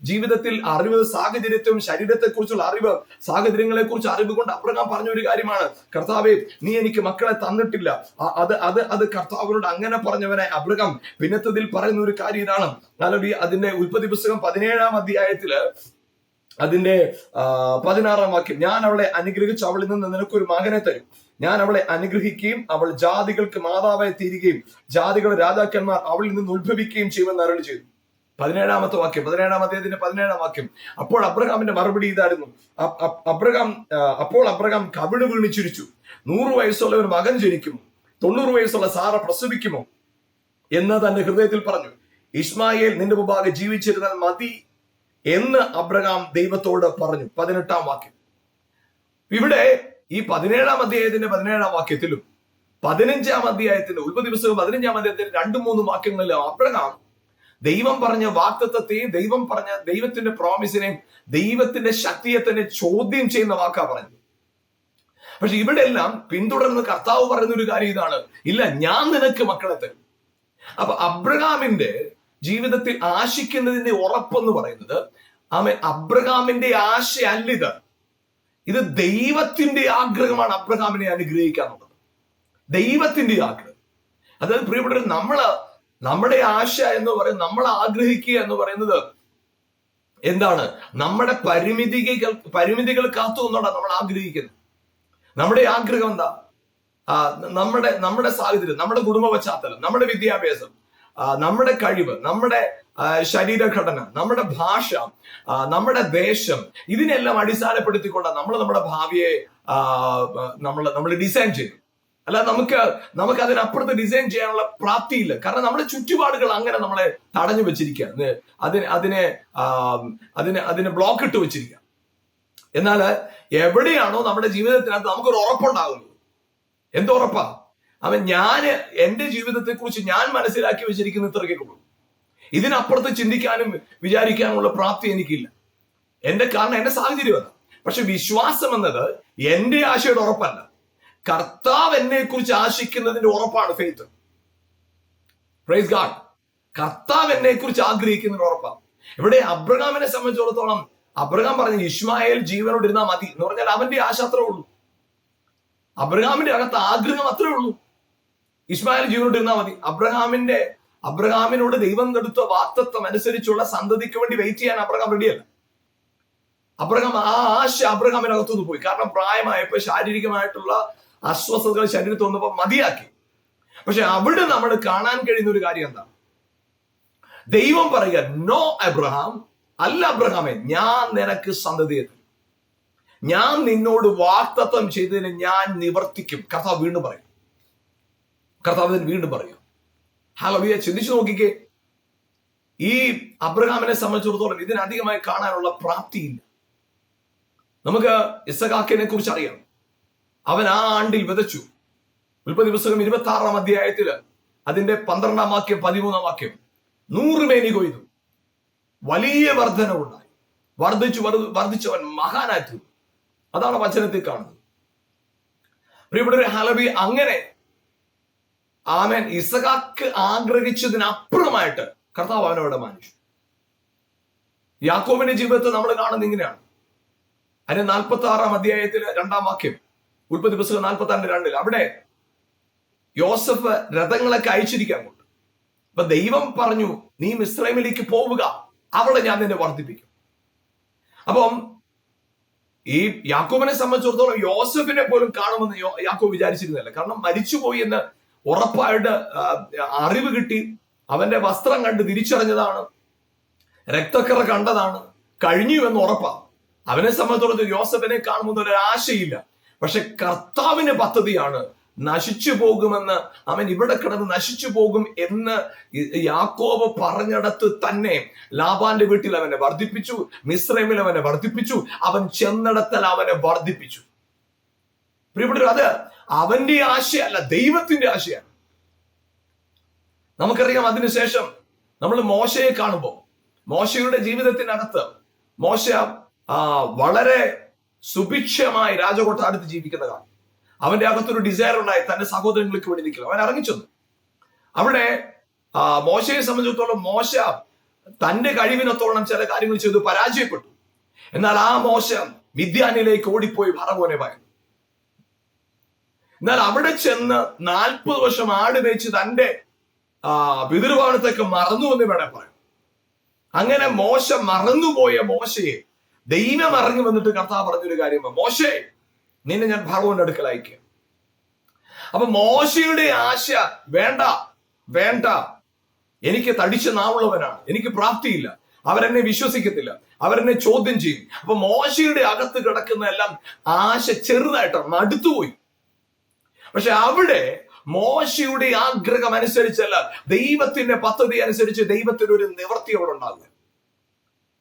ജീവിതത്തിൽ അറിവ് സാഹചര്യത്തും ശരീരത്തെ കുറിച്ചുള്ള അറിവ് സാഹചര്യങ്ങളെ കുറിച്ച് അറിവ് കൊണ്ട് അബ്രഹാം പറഞ്ഞ ഒരു കാര്യമാണ്. കർത്താവെ നീ എനിക്ക് മക്കളെ തന്നിട്ടില്ല. അത് അത് അത് കർത്താവിനോട് അങ്ങനെ പറഞ്ഞവനെ അബ്രഹാം പിന്നത്തതിൽ പറയുന്ന ഒരു കാര്യം ഇതാണ്. അല്ലെങ്കിൽ അതിന്റെ ഉൽപ്പത്തി പുസ്തകം പതിനേഴാം അധ്യായത്തിൽ അതിന്റെ പതിനാറാം വാക്യം ഞാൻ അവളെ അനുഗ്രഹിച്ച് അവളിൽ നിന്ന് നിനക്കൊരു മകനെ തരും. ഞാൻ അവളെ അനുഗ്രഹിക്കുകയും അവൾ ജാതികൾക്ക് മാതാവായി തീരുകയും ജാതികളുടെ രാജാക്കന്മാർ അവളിൽ നിന്ന് ഉത്ഭവിക്കുകയും ചെയ്യുമെന്ന് അരുളി ചെയ്തു. പതിനേഴാമത്തെ വാക്യം പതിനേഴാം അദ്ദേഹത്തിന്റെ പതിനേഴാം വാക്യം. അപ്പോൾ അബ്രഹാമിന്റെ മറുപടി ഇതായിരുന്നു. അബ്രഹാം അപ്പോൾ അബ്രഹാം കവിട് വീണ് ചിരിച്ചു നൂറ് വയസ്സുള്ള ഒരു മകൻ ജനിക്കുമോ തൊണ്ണൂറ് വയസ്സുള്ള സാറ പ്രസവിക്കുമോ? എന്ന് തന്റെ ഹൃദയത്തിൽ പറഞ്ഞു. ഇസ്മായേൽ നിന്റെ മുമ്പാകെ ജീവിച്ചിരുന്നാൽ മതി എന്ന് അബ്രഹാം ദൈവത്തോട് പറഞ്ഞു. പതിനെട്ടാം വാക്യം. ഇവിടെ ഈ പതിനേഴാം അധ്യായത്തിന്റെ പതിനേഴാം വാക്യത്തിലും പതിനഞ്ചാം അധ്യായത്തിന്റെ ഉൽപ്പതിപുസ്തകം പതിനഞ്ചാം അധ്യായത്തിന്റെ രണ്ടു മൂന്ന് വാക്യങ്ങളിൽ അബ്രഹാം ദൈവം പറഞ്ഞ വാക്തത്വത്തെയും ദൈവം പറഞ്ഞ ദൈവത്തിന്റെ പ്രോമിസിനെയും ദൈവത്തിന്റെ ശക്തിയെ തന്നെ ചോദ്യം ചെയ്യുന്ന വാക്കാ പറഞ്ഞു പക്ഷെ ഇവിടെ എല്ലാം പിന്തുടർന്ന് കർത്താവ് പറയുന്ന ഒരു കാര്യം ഇതാണ്. ഇല്ല ഞാൻ നിനക്ക് മക്കളെ തരും. അപ്പൊ അബ്രഹാമിന്റെ ജീവിതത്തിൽ ആശിക്കുന്നതിന്റെ ഉറപ്പെന്ന് പറയുന്നത് അവൻ അബ്രഹാമിന്റെ ആശയല്ല ഇത്. ഇത് ദൈവത്തിന്റെ ആഗ്രഹമാണ് അബ്രഹാമിനെ അനുഗ്രഹിക്കാന്നുള്ളത് ദൈവത്തിന്റെ ആഗ്രഹം. അതായത് പ്രിയപ്പെട്ടവർ നമ്മൾ നമ്മുടെ ആശ എന്ന് പറയുന്നത് നമ്മൾ ആഗ്രഹിക്കുക എന്ന് പറയുന്നത് എന്താണ്? നമ്മുടെ പരിമിതികൾ പരിമിതികൾ കാത്തു നിന്നോണ്ടാണ് നമ്മൾ ആഗ്രഹിക്കുന്നത്. നമ്മുടെ ആഗ്രഹം എന്താ? നമ്മുടെ നമ്മുടെ സാഹചര്യം നമ്മുടെ കുടുംബ പശ്ചാത്തലം നമ്മുടെ വിദ്യാഭ്യാസം നമ്മുടെ കഴിവ് നമ്മുടെ ശരീരഘടന നമ്മുടെ ഭാഷ നമ്മുടെ ദേശം ഇതിനെല്ലാം അടിസ്ഥാനപ്പെടുത്തിക്കൊണ്ട് നമ്മൾ നമ്മുടെ ഭാവിയെ നമ്മൾ നമ്മൾ ഡിസൈൻ ചെയ്തു അല്ല നമുക്ക് നമുക്ക് അതിനപ്പുറത്ത് ഡിസൈൻ ചെയ്യാനുള്ള പ്രാപ്തിയില്ല. കാരണം നമ്മുടെ ചുറ്റുപാടുകൾ അങ്ങനെ നമ്മളെ തടഞ്ഞു വെച്ചിരിക്കുക അത് അതിന് അതിനെ അതിന് അതിന് ബ്ലോക്ക് ഇട്ട് വെച്ചിരിക്കുക എന്നാൽ എവിടെയാണോ നമ്മുടെ ജീവിതത്തിനകത്ത് നമുക്കൊരു ഉറപ്പുണ്ടാകുന്നത് എന്തുറപ്പാ അവൻ ഞാൻ എന്റെ ജീവിതത്തെ കുറിച്ച് ഞാൻ മനസ്സിലാക്കി വെച്ചിരിക്കുന്ന ഇത്രയൊക്കെ ഉള്ളൂ. ഇതിനപ്പുറത്ത് ചിന്തിക്കാനും വിചാരിക്കാനുള്ള പ്രാപ്തി എനിക്കില്ല. എന്റെ കാരണം എന്റെ സാഹചര്യം അതാണ് പക്ഷെ വിശ്വാസം എന്നത് എന്റെ ആശയുടെ ഉറപ്പല്ല. കർത്താവ് എന്നെ കുറിച്ച് ആശിക്കുന്നതിന്റെ ഉറപ്പാണ് ഫെയ്ത്ത് പ്രൈസ് ഗാഡ് കർത്താവ് എന്നെ കുറിച്ച് ആഗ്രഹിക്കുന്നതിന് ഉറപ്പാണ് ഇവിടെ അബ്രഹാമിനെ സംബന്ധിച്ചിടത്തോളം അബ്രഹാം പറഞ്ഞു ഇസ്മായേൽ ജീവനോട് ഇരുന്നാൽ മതി എന്ന് പറഞ്ഞാൽ അവന്റെ ആശ അത്രേ ഉള്ളൂ. അബ്രഹാമിന്റെ അകത്ത് ആഗ്രഹം അത്രേ ഉള്ളൂ. ഇസ്മായിൽ ജീവനോട് ഇരുന്നാൽ മതി. അബ്രഹാമിന്റെ അബ്രഹാമിനോട് ദൈവം കൊടുത്ത വാക്തത്വം അനുസരിച്ചുള്ള സന്തതിക്ക് വേണ്ടി വെയിറ്റ് ചെയ്യാൻ അബ്രഹാം റെഡിയല്ല അബ്രഹാം ആ ആശ അബ്രഹാമിനകത്തുനിന്ന് പോയി. കാരണം പ്രായമായപ്പോ ശാരീരികമായിട്ടുള്ള അസ്വസ്ഥതകൾ ശരീരത്തിൽ വന്നപ്പോ മതിയാക്കി. പക്ഷെ അവിടെ നമ്മൾ കാണാൻ കഴിയുന്ന ഒരു കാര്യം എന്താ ദൈവം പറയുക നോ അബ്രഹാം അല്ല അബ്രഹാമേ ഞാൻ നിനക്ക് സന്തതിയെ. ഞാൻ നിന്നോട് വാക്തത്വം ചെയ്തതിന് ഞാൻ നിവർത്തിക്കും. കഥ വീണ്ടും പറയും. കർത്താവ് വീണ്ടും പറയും. ഹലോവിയെ ചിന്തിച്ചു നോക്കിക്കേ. ഈ അബ്രഹാമിനെ സംബന്ധിച്ചിടത്തോളം ഇതിനധികമായി കാണാനുള്ള പ്രാപ്തിയില്ല. നമുക്ക് ഇസഖാക്കിനെ കുറിച്ച് അറിയാം. അവൻ ആ ആണ്ടിൽ വിതച്ചു. ഉൽപ്പത്തി പുസ്തകം ഇരുപത്തി ആറാം അധ്യായത്തിൽ അതിന്റെ പന്ത്രണ്ടാം വാക്യം പതിമൂന്നാം വാക്യം. നൂറ് മേനി കൊയ്തു. വലിയ വർധനവുണ്ടായി വർദ്ധിച്ചു വർദ്ധ- വർദ്ധിച്ചവൻ മഹാനായി അതാണ് വചനത്തിൽ കാണുന്നത്. പ്രിയപ്പെട്ട ഹലബി അങ്ങനെ ആമൻ. ഇസഖാക്ക് ആഗ്രഹിച്ചതിനപ്പുറമായിട്ട് കർത്താവ് അവനോട് മാനിച്ചു. യാക്കോബിന്റെ ജീവിതത്തെ നമ്മൾ കാണുന്നത് ഇങ്ങനെയാണ്. അതിന് നാൽപ്പത്തി ആറാം അധ്യായത്തിൽ രണ്ടാം വാക്യം ഉൽപ്പത്തി പുസ്തകം നാൽപ്പത്തി ആറിന്റെ രണ്ടിൽ അവിടെ യോസഫ് രഥങ്ങളൊക്കെ അയച്ചിരിക്കാൻ കൊണ്ട് അപ്പൊ ദൈവം പറഞ്ഞു നീ മിസ്രൈമിലേക്ക് പോവുക അവിടെ ഞാൻ നിന്നെ വർദ്ധിപ്പിക്കും. അപ്പം ഈ യാക്കോബിനെ സംബന്ധിച്ചിടത്തോളം യോസഫിനെ പോലും കാണുമെന്ന് യാക്കോബ് വിചാരിച്ചിരുന്നില്ല. കാരണം മരിച്ചുപോയി എന്ന് ഉറപ്പായിട്ട് അറിവ് കിട്ടി. അവന്റെ വസ്ത്രം കണ്ട് തിരിച്ചറിഞ്ഞതാണ്. രക്തക്കറ കണ്ടതാണ്. കഴിഞ്ഞു എന്ന് ഉറപ്പാണ് അവനെ സംബന്ധിച്ചിടത്തോളം യോസഫിനെ കാണുമെന്ന് ഒരു ആശയില്ല. പക്ഷെ കർത്താവിന്റെ പദ്ധതിയാണ് നശിച്ചു പോകുമെന്ന് അവൻ ഇവിടെ കിടന്ന് നശിച്ചു പോകും എന്ന് യാക്കോബ് പറഞ്ഞിടത്ത് തന്നെ ലാബാന്റെ വീട്ടിൽ അവനെ വർദ്ധിപ്പിച്ചു മിശ്രമിൽ അവനെ വർദ്ധിപ്പിച്ചു അവൻ ചെന്നിടത്തൽ അവനെ വർദ്ധിപ്പിച്ചു. പ്രിയപ്പെട്ടവർ അത് അവന്റെ ആശയല്ല ദൈവത്തിന്റെ ആശയാണ് നമുക്കറിയാം അതിനുശേഷം നമ്മൾ മോശയെ കാണുമ്പോൾ മോശയുടെ ജീവിതത്തിനകത്ത് മോശ വളരെ സുഭിക്ഷമായി രാജകൊട്ടാരത്ത് ജീവിക്കുന്ന കാണും അവന്റെ അകത്തൊരു ഡിസയർ ഉണ്ടായി തന്റെ സഹോദരങ്ങൾക്ക് വേണ്ടി നിൽക്കുക അവൻ ഇറങ്ങിച്ചെന്നു അവിടെ മോശയെ സംബന്ധിച്ചിടത്തോളം മോശ തന്റെ കഴിവിനത്തോളം ചില കാര്യങ്ങൾ ചെയ്തു പരാജയപ്പെട്ടു. എന്നാൽ ആ മോശം വിദ്യാനിലേക്ക് ഓടിപ്പോയി ഭറവോനെ ഭയന്നു. എന്നാൽ അവിടെ ചെന്ന് നാൽപ്പത് വർഷം ആട് മേച്ച് തന്റെ പിതൃഭവനത്തൊക്കെ മറന്നു എന്ന് വേണേ പറയാം. അങ്ങനെ മോശ മറന്നുപോയ മോശയെ ദൈവം ഇറങ്ങി വന്നിട്ട് കർത്താവ് പറഞ്ഞൊരു കാര്യമാണ് മോശേ നിന്നെ ഞാൻ ഭാഗവന്റെ അടുക്കൽ അയക്കുക അപ്പൊ മോശയുടെ ആശ വേണ്ട വേണ്ട. എനിക്ക് തടിച്ച നാവുള്ളവനാണ്. എനിക്ക് പ്രാപ്തിയില്ല. അവരെന്നെ വിശ്വസിക്കത്തില്ല. അവരെന്നെ ചോദ്യം ചെയ്യും. അപ്പൊ മോശയുടെ അകത്ത് കിടക്കുന്ന എല്ലാം ആശ ചെറുതായിട്ടാണ് മടുത്തുപോയി. പക്ഷെ അവിടെ മോശയുടെ ആഗ്രഹം അനുസരിച്ചല്ല ദൈവത്തിന്റെ പദ്ധതി അനുസരിച്ച് ദൈവത്തിന് ഒരു നിവർത്തി അവിടെ ഉണ്ടാകുക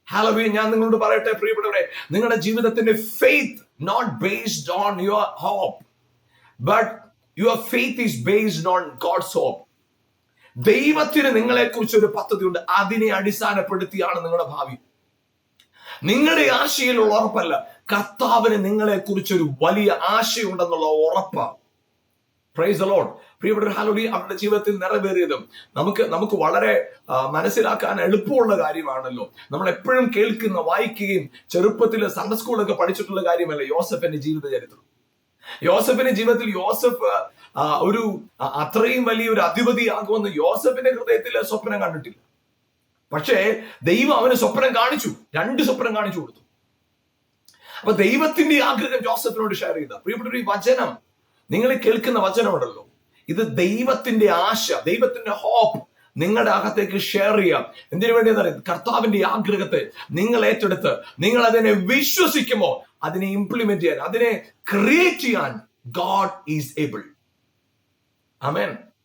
ഹാലവി ഞാൻ നിങ്ങളോട് പറയട്ടെ പ്രിയപ്പെട്ടവരെ നിങ്ങളുടെ ജീവിതത്തിന്റെ faith not based on your hope but your faith is based on God's hope ദൈവത്തിന് നിങ്ങളെ കുറിച്ച് ഒരു പദ്ധതി ഉണ്ട് അതിനെ അടിസ്ഥാനപ്പെടുത്തിയാണ് നിങ്ങളുടെ ഭാവി. നിങ്ങളുടെ ആശയിലുള്ള ഉറപ്പല്ല കർത്താവിന് നിങ്ങളെ കുറിച്ചൊരു വലിയ ആശയുണ്ടെന്നുള്ള ഉറപ്പാണ്. പ്രൈസ് അലോൺ പ്രിയപ്പെട്ട ഹാലോഡി അവരുടെ ജീവിതത്തിൽ നിറവേറിയതും നമുക്ക് നമുക്ക് വളരെ മനസ്സിലാക്കാൻ എളുപ്പമുള്ള കാര്യമാണല്ലോ. നമ്മൾ എപ്പോഴും കേൾക്കുന്ന വായിക്കുകയും ചെറുപ്പത്തിൽ സൺഡേ സ്കൂളൊക്കെ പഠിച്ചിട്ടുള്ള കാര്യമല്ല യോസഫിന്റെ ജീവിത ചരിത്രം? യോസഫിന്റെ ജീവിതത്തിൽ യോസഫ് ഒരു അത്രയും വലിയ ഒരു അധിപതിയാകുമെന്ന് യോസഫിന്റെ ഹൃദയത്തിൽ സ്വപ്നം കണ്ടിട്ടില്ല. പക്ഷേ ദൈവം അവന് സ്വപ്നം കാണിച്ചു. രണ്ട് സ്വപ്നം കാണിച്ചു കൊടുത്തു. അപ്പൊ ദൈവത്തിന്റെ ആഗ്രഹം ജോസഫിനോട് ഷെയർ ചെയ്ത. പ്രിയപ്പെട്ട ഒരു വചനം നിങ്ങൾ കേൾക്കുന്ന വചനമുണ്ടല്ലോ. ഇത് ദൈവത്തിന്റെ ആശ ദൈവത്തിന്റെ ഹോപ്പ് നിങ്ങളുടെ അകത്തേക്ക് ഷെയർ ചെയ്യാം. എന്തിനു വേണ്ടി അറിയാം? കർത്താവിന്റെ ആഗ്രഹത്തെ നിങ്ങൾ ഏറ്റെടുത്ത് നിങ്ങൾ അതിനെ വിശ്വസിക്കുമോ? അതിനെ ഇംപ്ലിമെന്റ് ചെയ്യാൻ അതിനെ ക്രിയേറ്റ് ചെയ്യാൻ God is able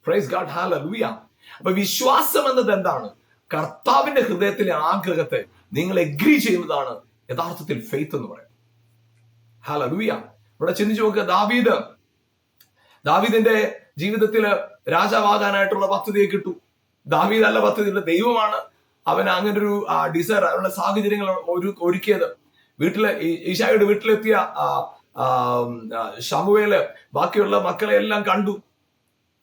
praise God അപ്പൊ വിശ്വാസം എന്നത് എന്താണ്? കർത്താവിന്റെ ഹൃദയത്തിലെ ആഗ്രഹത്തെ നിങ്ങൾ എഗ്രി ചെയ്യുന്നതാണ് യഥാർത്ഥത്തിൽ ഫെയ്ത്ത് എന്ന് പറയുന്നത്. ഹാലൂയ ഇവിടെ ചിന്തിച്ചു നോക്കുക. ദാവീദ് ദാവീദിന്റെ ജീവിതത്തിൽ രാജാവാകാനായിട്ടുള്ള പദ്ധതിയെ കിട്ടു. ദാവീദ് അല്ല പദ്ധതിയുടെ ദൈവമാണ് അവൻ അങ്ങനെ ഒരു ഡിസൈർ അവനുള്ള സാഹചര്യങ്ങൾ ഒരു ഒരുക്കിയത്. വീട്ടിലെ ഈശായുടെ വീട്ടിലെത്തിയ ആ, ബാക്കിയുള്ള മക്കളെ എല്ലാം കണ്ടു.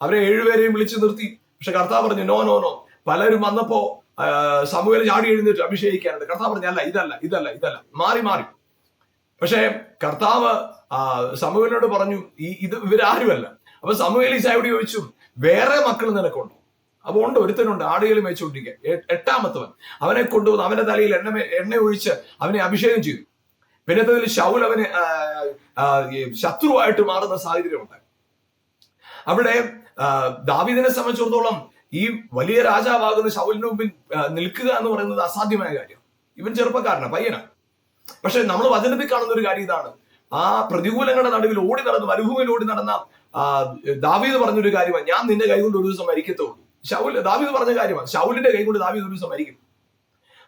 അവരെ ഏഴുപേരെയും വിളിച്ചു നിർത്തി. പക്ഷെ കർത്താവ് പറഞ്ഞു നോ നോ നോ. പലരും വന്നപ്പോ സമൂഹം ചാടി എഴുന്നേറ്റ് അഭിഷേകിക്കാനുണ്ട്. കർത്താവ് പറഞ്ഞു അല്ല ഇതല്ല ഇതല്ല ഇതല്ല. മാറി മാറി. പക്ഷേ കർത്താവ് ആ, സമൂഹലിനോട് പറഞ്ഞു ഈ ഇത് ഇവരാരുമല്ല. അപ്പൊ സമൂഹൽ ഈശായോട് ചോദിച്ചു വേറെ മക്കൾ നിനക്കുണ്ട്? അപ്പൊ ഉണ്ട് ഒരുത്തനുണ്ട് ആടുകൾ മേച്ചുകൊണ്ടിരിക്കുക എട്ടാമത്തവൻ അവനെ കൊണ്ടുവന്ന് അവന്റെ തലയിൽ എണ്ണ എണ്ണ ഒഴിച്ച് അവനെ അഭിഷേകം ചെയ്തു. പിന്നത്തതിൽ ഷൗൽ അവന് ശത്രുവായിട്ട് മാറുന്ന സാഹചര്യമുണ്ടായി അവിടെ ദാവിദിനെ സംബന്ധിച്ചിടത്തോളം ഈ വലിയ രാജാവാകുന്ന ശൗലിന് മുമ്പിൽ നിൽക്കുക എന്ന് പറയുന്നത് അസാധ്യമായ കാര്യം. ഇവൻ ചെറുപ്പക്കാരനാണ് പയ്യനാണ് പക്ഷെ നമ്മൾ വചനത്തിൽ കാണുന്ന ഒരു കാര്യം ഇതാണ്. ആ പ്രതികൂലങ്ങളുടെ നടുവിൽ ഓടി നടന്ന് മരുഭൂമിയിൽ ഓടി നടന്ന ദാവീദ് പറഞ്ഞൊരു കാര്യമാണ്. ഞാൻ നിന്റെ കൈകൊണ്ട് ഒരു ദിവസം മരിക്കത്തുള്ളൂ. ഷൗൽ ദാവീദ് പറഞ്ഞ കാര്യമാണ്. ഷൗലിന്റെ കൈകൊണ്ട് ദാവീദ് ഒരു ദിവസം മരിക്കും.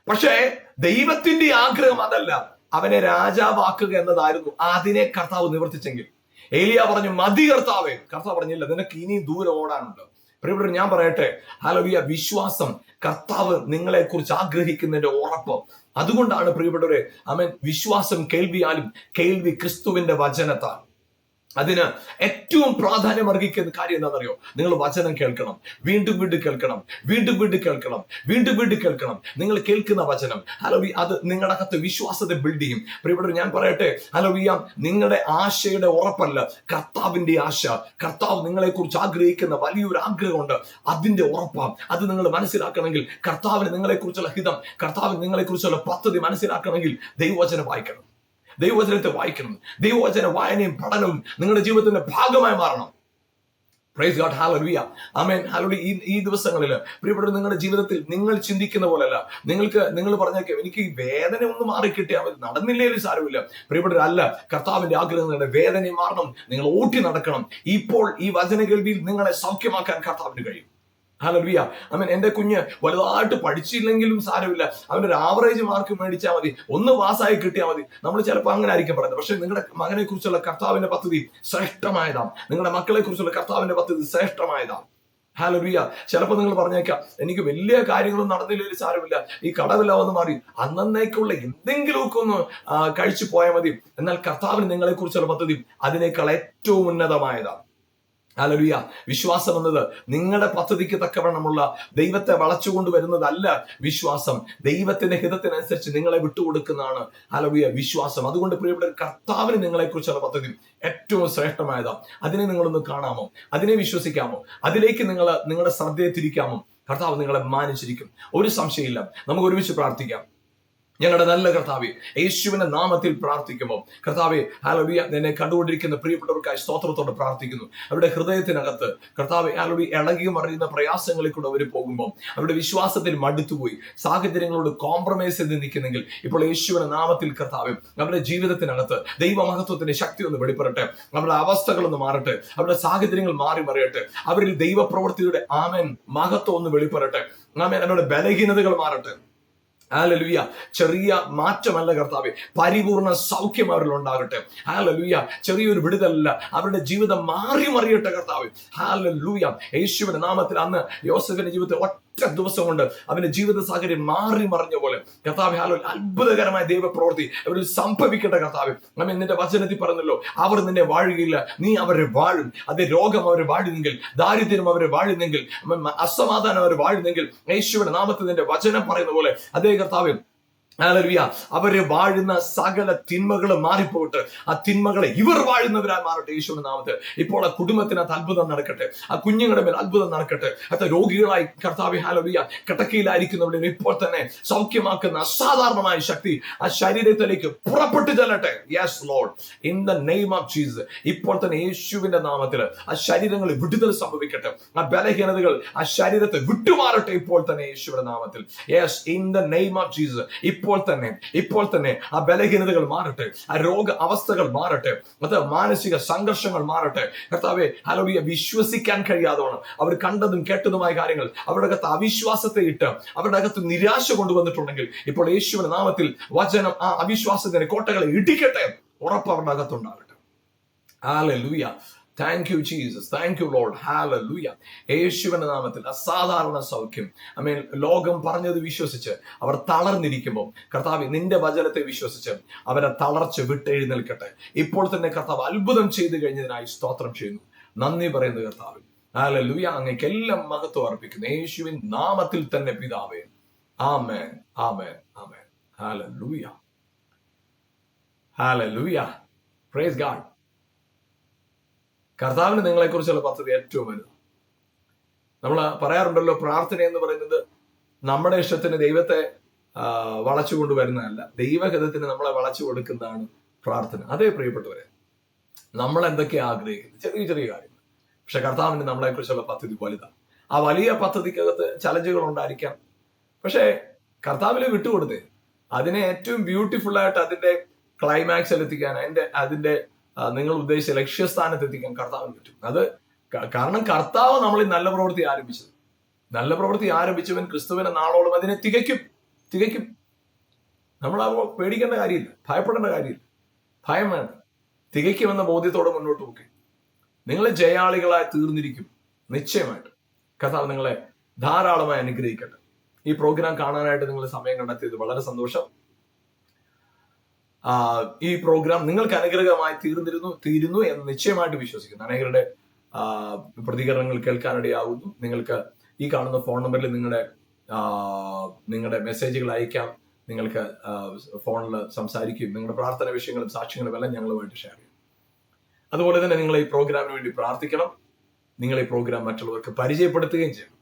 പക്ഷേ ദൈവത്തിന്റെ ആഗ്രഹം അതല്ല. അവനെ രാജാവാക്കുക എന്നതായിരുന്നു അതിനെ കർത്താവ് നിവർത്തിച്ചെങ്കിൽ. ഏലിയ പറഞ്ഞു മതി കർത്താവേ. കർത്താവ് പറഞ്ഞില്ല നിനക്ക് ഇനിയും ദൂരം ഓടാനുണ്ട്. പ്രിയപ്പെട്ടവർ ഞാൻ പറയട്ടെ ഹലോവിയ വിശ്വാസം. കർത്താവ് നിങ്ങളെ കുറിച്ച് ആഗ്രഹിക്കുന്നതിന്റെ ഉറപ്പ്. അതുകൊണ്ടാണ് പ്രിയപ്പെട്ടവരെ അവൻ വിശ്വാസം കേൾവിയാലും കേൾവി ക്രിസ്തുവിന്റെ വചനത്താൽ. അതിന് ഏറ്റവും പ്രാധാന്യം അർഹിക്കുന്ന കാര്യം എന്താണെന്നറിയോ? നിങ്ങൾ വചനം കേൾക്കണം. വീണ്ടും വീണ്ടും കേൾക്കണം. വീണ്ടും വീണ്ടും കേൾക്കണം. വീണ്ടും വീണ്ടും കേൾക്കണം. നിങ്ങൾ കേൾക്കുന്ന വചനം. ഹലോവി അത് നിങ്ങളുടെ അകത്ത് വിശ്വാസത്തെ ബിൽഡ് ചെയ്യും. പ്രിയപ്പെട്ടവർ ഞാൻ പറയട്ടെ. ഹലോവിയ നിങ്ങളുടെ ആശയുടെ ഉറപ്പല്ല. കർത്താവിന്റെ ആശ. കർത്താവ് നിങ്ങളെ കുറിച്ച് ആഗ്രഹിക്കുന്ന വലിയൊരു ആഗ്രഹമുണ്ട്. അതിന്റെ ഉറപ്പാണ് അത് നിങ്ങൾ മനസ്സിലാക്കണമെങ്കിൽ കർത്താവിന് നിങ്ങളെക്കുറിച്ചുള്ള ഹിതം കർത്താവിന് നിങ്ങളെക്കുറിച്ചുള്ള പദ്ധതി മനസ്സിലാക്കണമെങ്കിൽ ദൈവവചനം വായിക്കണം. ദൈവവചനത്തെ വായിക്കണം. ദൈവവചന വായനയും പഠനവും നിങ്ങളുടെ ജീവിതത്തിന്റെ ഭാഗമായി മാറണം. പ്രൈസ് ഗോഡ് ഹാലലുയ ആമേൻ ഹാലലു ഈ ഈ ദിവസങ്ങളിൽ പ്രിയപ്പെട്ട നിങ്ങളുടെ ജീവിതത്തിൽ നിങ്ങൾ ചിന്തിക്കുന്ന പോലെയല്ല. നിങ്ങൾക്ക് നിങ്ങൾ പറഞ്ഞേക്കാം എനിക്ക് ഈ വേദന ഒന്ന് മാറി കിട്ടിയാൽ മതി. നടന്നില്ലേലും സാരമില്ല. പ്രിയപ്പെട്ട അല്ല കർത്താവിന്റെ ആഗ്രഹം നിങ്ങളുടെ വേദന മാറണം. നിങ്ങൾ ഓട്ടി നടക്കണം. ഇപ്പോൾ ഈ വചന കേൾവിയിൽ നിങ്ങളെ സൗഖ്യമാക്കാൻ കർത്താവിന് കഴിയും. ഹലവിയ അവൻ എന്റെ കുഞ്ഞ് വലുതായിട്ട് പഠിച്ചില്ലെങ്കിലും സാരമില്ല. അവന്റെ ഒരു ആവറേജ് മാർക്ക് മേടിച്ചാൽ മതി. ഒന്ന് പാസ്സായി കിട്ടിയാൽ മതി. നമ്മൾ ചിലപ്പോൾ അങ്ങനെ ആയിരിക്കും പറയുന്നത്. പക്ഷെ നിങ്ങളുടെ മകനെ കുറിച്ചുള്ള കർത്താവിന്റെ പദ്ധതി ശ്രേഷ്ഠമായതാണ്. നിങ്ങളുടെ മക്കളെ കുറിച്ചുള്ള കർത്താവിന്റെ പദ്ധതി ശ്രേഷ്ഠമായതാണ്. ഹാലറിയ ചിലപ്പോൾ നിങ്ങൾ പറഞ്ഞേക്കാം എനിക്ക് വലിയ കാര്യങ്ങളൊന്നും നടന്നില്ലെങ്കിൽ സാരമില്ല. ഈ കടവില്ല ഒന്ന് മാറി. അന്നേക്കുള്ള എന്തെങ്കിലുമൊക്കെ ഒന്ന് കഴിച്ചു പോയാൽ മതി. എന്നാൽ കർത്താവിന് നിങ്ങളെ കുറിച്ചുള്ള പദ്ധതി അതിനേക്കാൾ ഏറ്റവും ഉന്നതമായതാണ്. ഹല്ലേലൂയ. വിശ്വാസം എന്നത് നിങ്ങളുടെ പദ്ധതിക്ക് തക്കവണ്ണമുള്ള ദൈവത്തെ വളച്ചുകൊണ്ട് വരുന്നതല്ല വിശ്വാസം. ദൈവത്തിന്റെ ഹിതത്തിനനുസരിച്ച് നിങ്ങളെ വിട്ടുകൊടുക്കുന്നതാണ് ഹല്ലേലൂയ വിശ്വാസം. അതുകൊണ്ട് പ്രിയപ്പെട്ട കർത്താവിന് നിങ്ങളെക്കുറിച്ചുള്ള പദ്ധതി ഏറ്റവും ശ്രേഷ്ഠമായതാ. അതിനെ നിങ്ങളൊന്ന് കാണാമോ? അതിനെ വിശ്വസിക്കാമോ? അതിലേക്ക് നിങ്ങൾ നിങ്ങളുടെ ശ്രദ്ധയെ തിരിക്കാമോ? കർത്താവ് നിങ്ങളെ മാനിച്ചിരിക്കും. ഒരു സംശയമില്ല നമുക്ക് ഒരുമിച്ച് പ്രാർത്ഥിക്കാം. ഞങ്ങളുടെ നല്ല കർത്താവെ യേശുവിന്റെ നാമത്തിൽ പ്രാർത്ഥിക്കുമോ കർത്താവെ ഹാലോഡിയ എന്നെ കണ്ടുകൊണ്ടിരിക്കുന്ന പ്രിയപ്പെട്ടവർക്കായി സ്തോത്രത്തോടെ പ്രാർത്ഥിക്കുന്നു. അവരുടെ ഹൃദയത്തിനകത്ത് കർത്താവെ ഹാലോഡി ഇളകി മറിയുന്ന പ്രയാസങ്ങളിൽ കൂടെ അവർ പോകുമ്പോൾ അവരുടെ വിശ്വാസത്തിൽ മടുത്തുപോയി. സാഹചര്യങ്ങളോട് കോംപ്രമൈസ് ചെയ്ത് നിൽക്കുന്നെങ്കിൽ ഇപ്പോൾ യേശുവിന്റെ നാമത്തിൽ കർത്താവെ അവരുടെ ജീവിതത്തിനകത്ത് ദൈവമഹത്വത്തിന്റെ ശക്തി ഒന്ന് വെളിപ്പെടട്ടെ. അവരുടെ അവസ്ഥകളൊന്ന് മാറട്ടെ. അവരുടെ സാഹചര്യങ്ങൾ മാറി മറിയട്ടെ. അവരിൽ ദൈവപ്രവൃത്തിയുടെ ആമൻ മഹത്വം ഒന്ന് വെളിപ്പെടട്ടെ. ആമേൻ അവരുടെ ബലഹീനതകൾ മാറട്ടെ. ഹാലലുയ ചെറിയ മാറ്റമല്ല കർത്താവെ പരിപൂർണ സൗഖ്യം അവരിൽ ഉണ്ടാകട്ടെ. ഹാലലുയ ചെറിയൊരു വിടുതലല്ല അവരുടെ ജീവിതം മാറി മറിയട്ടെ കർത്താവ്. ഹാലലൂയ യേശുവിന്റെ നാമത്തിൽ അന്ന് യോസഫിന്റെ ജീവിതത്തിൽ ഒറ്റ ദിവസം കൊണ്ട് അവന്റെ ജീവിത സാഹചര്യം മാറി മറിഞ്ഞ പോലെ കർത്താവ് ഹാലോ അത്ഭുതകരമായ ദൈവപ്രവൃത്തി അവർ സംഭവിക്കട്ടെ കർത്താവ്. നമ്മ നിന്റെ വചനത്തിൽ പറഞ്ഞല്ലോ അവർ നിന്നെ വാഴുകയില്ല നീ അവരെ വാഴും. അതേ രോഗം അവരെ വാഴുന്നെങ്കിൽ ദാരിദ്ര്യം അവരെ വാഴുന്നെങ്കിൽ അസമാധാനം അവർ വാഴുന്നെങ്കിൽ യേശുവിന്റെ നാമത്തിൽ നിന്റെ വചനം പറയുന്ന പോലെ അതേ കർത്താവ് അവർ വാഴുന്ന സകല തിന്മകൾ മാറിപ്പോട്ട് ആ തിന്മകളെ ഇവർ വാഴുന്നവരായി മാറട്ടെ യേശുവിന്റെ നാമത്തിൽ. ഇപ്പോൾ ആ കുടുംബത്തിനകത്ത് അത്ഭുതം നടക്കട്ടെ. ആ കുഞ്ഞുങ്ങളുടെ മേൽ അത്ഭുതം നടക്കട്ടെ. അത് രോഗികളായി കർത്താവ് ഹാലവിയ കിടക്കയിലായിരിക്കുന്നവരെ ഇപ്പോൾ തന്നെ സൗഖ്യമാക്കുന്ന അസാധാരണമായ ശക്തി ആ ശരീരത്തിലേക്ക് പുറപ്പെട്ടു ചെല്ലട്ടെ. Yes Lord in the name of Jesus ഇപ്പോൾ തന്നെ യേശുവിന്റെ നാമത്തിൽ ആ ശരീരങ്ങളിൽ വിടുതൽ സംഭവിക്കട്ടെ. ആ ബലഹീനതകൾ ആ ശരീരത്തെ വിട്ടുമാറട്ടെ ഇപ്പോൾ തന്നെ യേശുവിന്റെ നാമത്തിൽ. Yes in the name of Jesus ഇപ്പോൾ തന്നെ ഇപ്പോൾ തന്നെ ആ ബലഹീനതകൾ മാറട്ടെ ആ രോഗ അവസ്ഥകൾ മാറട്ടെ അത് മാനസിക സംഘർഷങ്ങൾ മാറട്ടെ. കർത്താവെ ഹലോയ വിശ്വസിക്കാൻ കഴിയാതോണം. അവർ കണ്ടതും കേട്ടതുമായ കാര്യങ്ങൾ അവരുടെ അകത്ത് അവിശ്വാസത്തെ ഇട്ട് അവരുടെ അകത്ത് നിരാശ കൊണ്ടുവന്നിട്ടുണ്ടെങ്കിൽ ഇപ്പോൾ യേശുവിന്റെ നാമത്തിൽ വചനം ആ അവിശ്വാസത്തിന്റെ കോട്ടകളെ ഇടിക്കട്ടെ. ഉറപ്പ് അവരുടെ അകത്തുണ്ടാകട്ടെ. Hallelujah thank you Jesus thank you Lord hallelujah യേശുവിന്റെ നാമത്തിൽ അസാധാരണ സൗഖ്യം. ഐ മീൻ ലോകം പറഞ്ഞത് വിശ്വസിച്ച് അവർ തളർന്നിരിക്കുമ്പോൾ കർത്താവ് നിന്റെ വചനത്തെ വിശ്വസിച്ച് അവരെ തളർച്ച വിട്ടെഴുന്നേൽക്കട്ടെ. ഇപ്പോൾ തന്നെ കർത്താവ് അത്ഭുതം ചെയ്തു കഴിഞ്ഞതിനായി സ്തോത്രം ചെയ്യുന്നു. നന്ദി പറയുന്നു കർത്താവ്. ഹാലൂയ അങ്ങേക്ക് എല്ലാം മഹത്വം അർപ്പിക്കുന്നു. യേശുവിൻ നാമത്തിൽ തന്നെ പിതാവേ. ആമേൻ. ആമേൻ. ആമേൻ. ഹാലൂയ ഹാലൂയ പ്രൈസ് ഗാഡ് കർത്താവിന് നിങ്ങളെക്കുറിച്ചുള്ള പദ്ധതി ഏറ്റവും വലുത്. നമ്മൾ പറയാറുണ്ടല്ലോ പ്രാർത്ഥന എന്ന് പറയുന്നത് നമ്മുടെ ഇഷ്ടത്തിന് ദൈവത്തെ വളച്ചു കൊണ്ടുവരുന്നതല്ല ദൈവഹിതത്തിന് നമ്മളെ വളച്ചു കൊടുക്കുന്നതാണ് പ്രാർത്ഥന. അതേ പ്രിയപ്പെട്ടവരെ നമ്മൾ എന്തൊക്കെയാ ആഗ്രഹിക്കുന്നത് ചെറിയ ചെറിയ കാര്യങ്ങൾ. പക്ഷെ കർത്താവിന് നമ്മളെക്കുറിച്ചുള്ള പദ്ധതി വലുതാണ്. ആ വലിയ പദ്ധതിക്കകത്ത് ചലഞ്ചുകൾ ഉണ്ടായിരിക്കാം. പക്ഷേ കർത്താവിനെ വിട്ടുകൊടുത്തേ. അതിനെ ഏറ്റവും ബ്യൂട്ടിഫുൾ ആയിട്ട് അതിന്റെ ക്ലൈമാക്സിൽ എത്തിക്കാൻ അതിന്റെ അതിന്റെ നിങ്ങൾ ഉദ്ദേശിച്ച ലക്ഷ്യസ്ഥാനത്ത് എത്തിക്കാൻ കർത്താവിന് പറ്റും. അത് കാരണം കർത്താവ് നമ്മൾ ഈ നല്ല പ്രവൃത്തി ആരംഭിച്ചത്. നല്ല പ്രവൃത്തി ആരംഭിച്ചവൻ ക്രിസ്തുവിനെ നാളോളം അതിനെ തികയ്ക്കും തികയ്ക്കും. നമ്മൾ ആ പേടിക്കേണ്ട കാര്യമില്ല ഭയപ്പെടേണ്ട കാര്യമില്ല. ഭയം വേണ്ട. തികയ്ക്കുമെന്ന ബോധ്യത്തോടെ മുന്നോട്ട് പോകെ നിങ്ങൾ ജയാളികളായി തീർന്നിരിക്കും നിശ്ചയമായിട്ട്. കർത്താവ് നിങ്ങളെ ധാരാളമായി അനുഗ്രഹിക്കട്ടെ. ഈ പ്രോഗ്രാം കാണാനായിട്ട് നിങ്ങൾ സമയം കണ്ടെത്തിയത് വളരെ സന്തോഷം. ഈ പ്രോഗ്രാം നിങ്ങൾക്ക് അനുഗ്രഹമായി തീർന്നിരുന്നു തീരുന്നു എന്ന് നിശ്ചയമായിട്ട് വിശ്വസിക്കുന്നു. അനേകരുടെ പ്രതികരണങ്ങൾ കേൾക്കാനിടയാകുന്നു നിങ്ങൾക്ക് ഈ കാണുന്ന ഫോൺ നമ്പറിൽ നിങ്ങളുടെ നിങ്ങളുടെ മെസ്സേജുകൾ അയക്കാം. നിങ്ങൾക്ക് ഫോണിൽ സംസാരിക്കുകയും നിങ്ങളുടെ പ്രാർത്ഥന വിഷയങ്ങളും സാക്ഷ്യങ്ങളും എല്ലാം ഞങ്ങളുമായിട്ട് ഷെയർ ചെയ്യും. അതുപോലെ തന്നെ നിങ്ങൾ ഈ പ്രോഗ്രാമിന് വേണ്ടി പ്രാർത്ഥിക്കണം. നിങ്ങൾ ഈ പ്രോഗ്രാം മറ്റുള്ളവർക്ക് പരിചയപ്പെടുത്തുകയും ചെയ്യണം.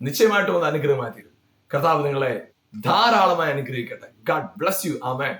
നിശ്ചയമായിട്ടും ഒന്ന് അനുഗ്രഹമായി തീരും. കർത്താവ് നിങ്ങളെ ധാരാളമായി അനുഗ്രഹിക്കട്ടെ. God bless you amen